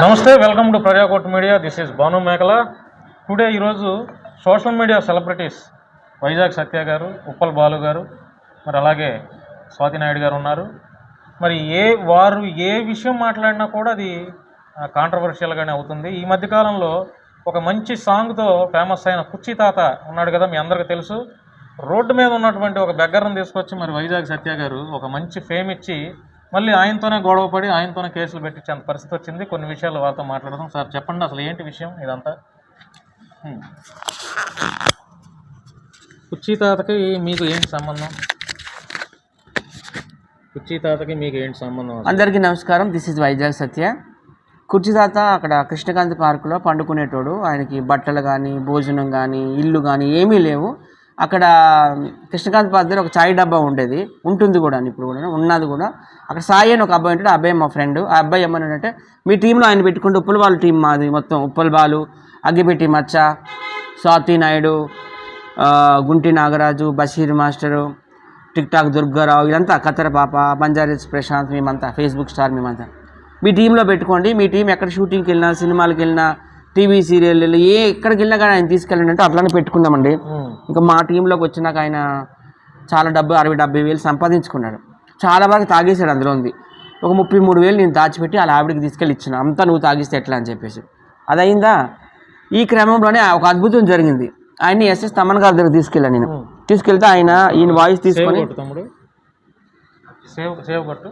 నమస్తే welcome to Prajakot media. This is Bhanu Mekala today ఈరోజు social media celebrities Vizag Satya గారు ఉప్పల్ బాలు గారు మరి అలాగే స్వాతినాయుడు గారు ఉన్నారు. మరి ఏ వారు ఏ విషయం మాట్లాడినా కూడా అది కాంట్రవర్షియల్గానే అవుతుంది. ఈ మధ్యకాలంలో ఒక మంచి సాంగ్తో ఫేమస్ అయిన కుర్చీ తాత ఉన్నాడు కదా మీ అందరికీ తెలుసు. రోడ్డు మీద ఉన్నటువంటి ఒక బెగ్గర్ని తీసుకొచ్చి మరి వైజాగ్ సత్య గారు ఒక మంచి ఫేమ్ ఇచ్చి మళ్ళీ ఆయనతోనే గొడవ పడి ఆయనతోనే కేసులు పెట్టించేంత పరిస్థితి వచ్చింది. కొన్ని విషయాలు వాళ్ళతో మాట్లాడదాం. సార్ చెప్పండి అసలు ఏంటి విషయం ఇదంతా? హ్మ్. తాతకి మీకు ఏంటి సంబంధం? కుర్చీ తాతకి మీకు ఏంటి సంబంధం అందరికీ నమస్కారం. దిస్ ఇస్ వైజాగ్ సత్య కుర్చీ తాత అక్కడ కృష్ణకాంత్ పార్కులో పండుకునేటోడు. ఆయనకి బట్టలు కానీ భోజనం కానీ ఇల్లు కానీ ఏమీ లేవు. అక్కడ కృష్ణకాంత్ పార్క్ ఒక చాయ్ డబ్బా ఉండేది. ఉంటుంది కూడా ఇప్పుడు కూడా ఉన్నది కూడా. అక్కడ సాయి అని ఒక అబ్బాయి ఉంటాడు ఆ అబ్బాయి మా ఫ్రెండ్ ఆ అబ్బాయి ఏమన్నాడంటే మీ టీంలో ఆయన పెట్టుకుంటే ఉప్పల్ బాలు టీం మాది మొత్తం ఉప్పల బాలు అగ్గిపెట్టి మచ్చ Swathi Naidu Gunti Nagaraju Basheer master TikTok Durgarao ఇదంతా కత్తర పాప బంజారీస్ ప్రశాంత్ మేమంతా ఫేస్బుక్ స్టార్ మేమంతా. మీ టీంలో పెట్టుకోండి మీ టీం ఎక్కడ షూటింగ్కి వెళ్ళినా సినిమాలకు వెళ్ళినా టీవీ సీరియల్ ఏ ఎక్కడికి వెళ్ళినా కానీ ఆయన తీసుకెళ్ళండి అంటే అట్లానే పెట్టుకుందామండి. ఇంకా మా టీంలోకి వచ్చినాక ఆయన చాలా డబ్బు అరవై డెబ్బై వేలు సంపాదించుకున్నాడు. చాలా బాగా తాగేశాడు అందులో ఉంది. ఒక ముప్పై మూడు వేలు నేను దాచిపెట్టి అలా ఆవిడకి తీసుకెళ్ళి ఇచ్చిన. అంతా నువ్వు తాగిస్తే ఎట్లా అని చెప్పేసి. అది అయిందా ఈ క్రమంలోనే ఒక అద్భుతం జరిగింది. ఆయన్ని ఎస్ఎస్ తమన్ గారి దగ్గర తీసుకెళ్ళాను నేను. తీసుకెళ్తే ఆయన ఈయన వాయిస్ తీసుకొని సేవ్ సేవ్ కొట్టు.